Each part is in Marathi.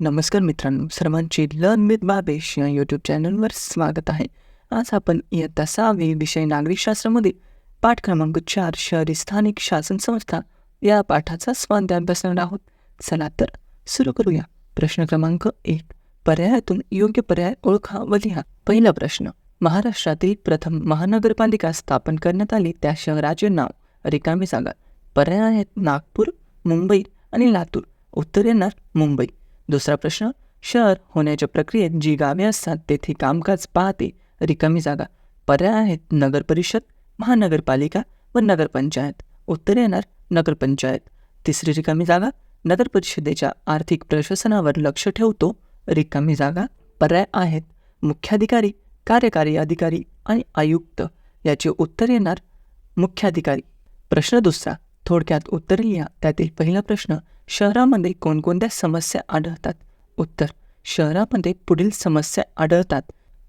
नमस्कार मित्रांनो सर्वांचे लर्न विथ बाबेश या यूट्यूब चॅनलवर स्वागत आहे. आज आपण इयत्ता सहावी विषय नागरिकशास्त्रामध्ये पाठ क्रमांक चार शहरी स्थानिक शासन संस्था या पाठाचा स्वाध्याय बसणार आहोत. चला तर सुरू करूया. प्रश्न क्रमांक एक पर्यायातून योग्य पर्याय ओळखा व लिहा. पहिला प्रश्न महाराष्ट्रातील प्रथम महानगरपालिका स्थापन करण्यात आली त्या शहराचे नाव रिकामी जागा पर्याय आहेत नागपूर मुंबई आणि लातूर. उत्तर येणार मुंबई. दुसरा प्रश्न शहर होण्याच्या प्रक्रियेत जी गावे असतात तेथे कामकाज पाहते रिकामी जागा. पर्याय आहेत नगर परिषद महानगरपालिका व नगरपंचायत उत्तर येणार नगरपंचायत तिसरी रिकामी जागा नगर परिषदेच्या आर्थिक प्रशासनावर लक्ष ठेवतो रिकामी जागा पर्याय आहेत. मुख्याधिकारी कार्यकारी अधिकारी आणि आयुक्त. याचे उत्तर येणार मुख्याधिकारी. प्रश्न दुसरा थोडक्यात उत्तर लिहा. त्यातील पहिला प्रश्न शहरामध्ये कोणकोणत्या समस्या आढळतात? उत्तर शहरामध्ये पुढील समस्या आढळतात.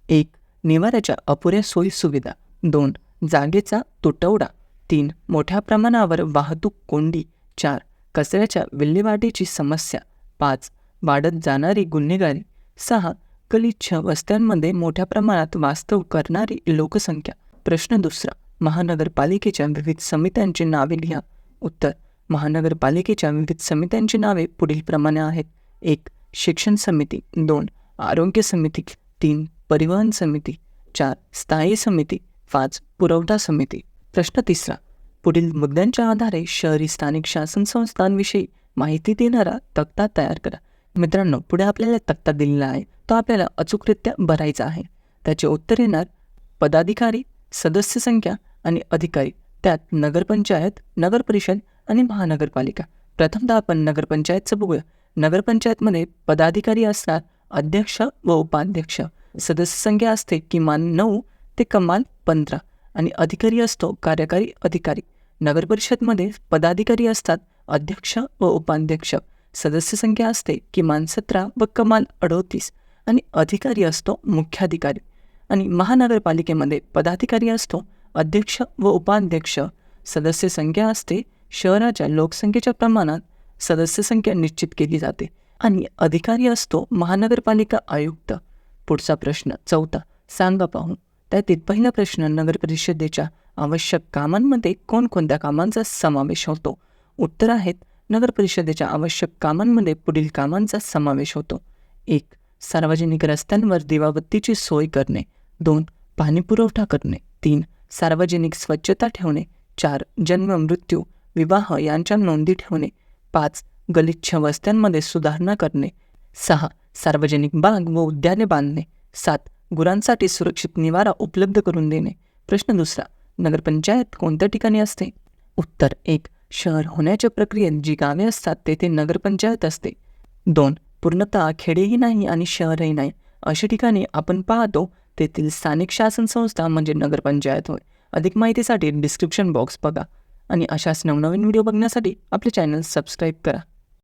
एक निवाऱ्याच्या अपुऱ्या सोयी सुविधा. दोन जागेचा तुटवडा. तीन मोठ्या प्रमाणावर वाहतूक कोंडी. चार कचऱ्याच्या विल्हेवाटीची समस्या. पाच वाढत जाणारी गुन्हेगारी. सहा गलिच्छ वस्त्यांमध्ये मोठ्या प्रमाणात वास्तव करणारी लोकसंख्या. प्रश्न दुसरा महानगरपालिकेच्या विविध समित्यांची नावे लिहा. उत्तर. महानगरपालिकेच्या विविध समित्यांची नावे पुढीलप्रमाणे आहेत. एक शिक्षण समिती. दोन आरोग्य समिती. तीन परिवहन समिती. चार स्थायी समिती. पाच पुरवठा समिती. प्रश्न तिसरा पुढील मुद्द्यांच्या आधारे शहरी स्थानिक शासन संस्थांविषयी माहिती देणारा तक्ता तयार करा. मित्रांनो पुढे आपल्याला तक्ता दिलेला आहे. तो आपल्याला अचूकरित्या भरायचा आहे. त्याचे उत्तर येणार पदाधिकारी सदस्य संख्या आणि अधिकारी. त्यात नगरपंचायत नगरपरिषद आणि महानगरपालिका. प्रथमतः आपण नगरपंचायतचं बघूया. नगरपंचायतमध्ये पदाधिकारी असतात अध्यक्ष व उपाध्यक्ष. सदस्य संख्या असते किमान नऊ ते कमाल पंधरा आणि अधिकारी असतो कार्यकारी अधिकारी. नगरपरिषदमध्ये पदाधिकारी असतात अध्यक्ष व उपाध्यक्ष. सदस्य संख्या असते किमान सतरा व कमाल अडोतीस आणि अधिकारी असतो मुख्याधिकारी. आणि महानगरपालिकेमध्ये पदाधिकारी असतो अध्यक्ष व उपाध्यक्ष सदस्य संख्या असते. शहराच्या लोकसंख्येच्या प्रमाणात सदस्य संख्या निश्चित केली जाते आणि अधिकारी असतो महानगरपालिका आयुक्त. पुढचा प्रश्न चौथा. सांगा पाहू. त्यातील पहिला प्रश्न नगर परिषदेच्या आवश्यक कामांमध्ये कोणकोणत्या कामांचा समावेश होतो? उत्तर आहेत नगर परिषदेच्या आवश्यक कामांमध्ये पुढील कामांचा समावेश होतो. एक सार्वजनिक रस्त्यांवर दिवाबत्तीची सोय करणे. दोन पाणी पुरवठा करणे. तीन सार्वजनिक स्वच्छता ठेवणे चार जन्म मृत्यू विवाह यांच्या नोंदी ठेवणे पाच गलिच्छ वस्त्यांमध्ये सुधारणा करणे सहा सार्वजनिक बाग व उद्याने बांधणे सात गुरांसाठी सुरक्षित निवारा उपलब्ध करून देणे. प्रश्न दुसरा नगरपंचायत कोणत्या ठिकाणी असते? उत्तर एक शहर होण्याच्या प्रक्रियेत जी गावे असतात तेथे नगरपंचायत असते. दोन पूर्णतः खेडेही नाही आणि शहरही नाही. अशा ठिकाणी आपण पाहतो तेथील स्थानिक शासन संस्था म्हणजे नगरपंचायत होय. अधिक माहितीसाठी डिस्क्रिप्शन बॉक्स बघा. आणि अशाच नवनवीन व्हिडिओ बघण्यासाठी आपले चॅनल सबस्क्राईब करा.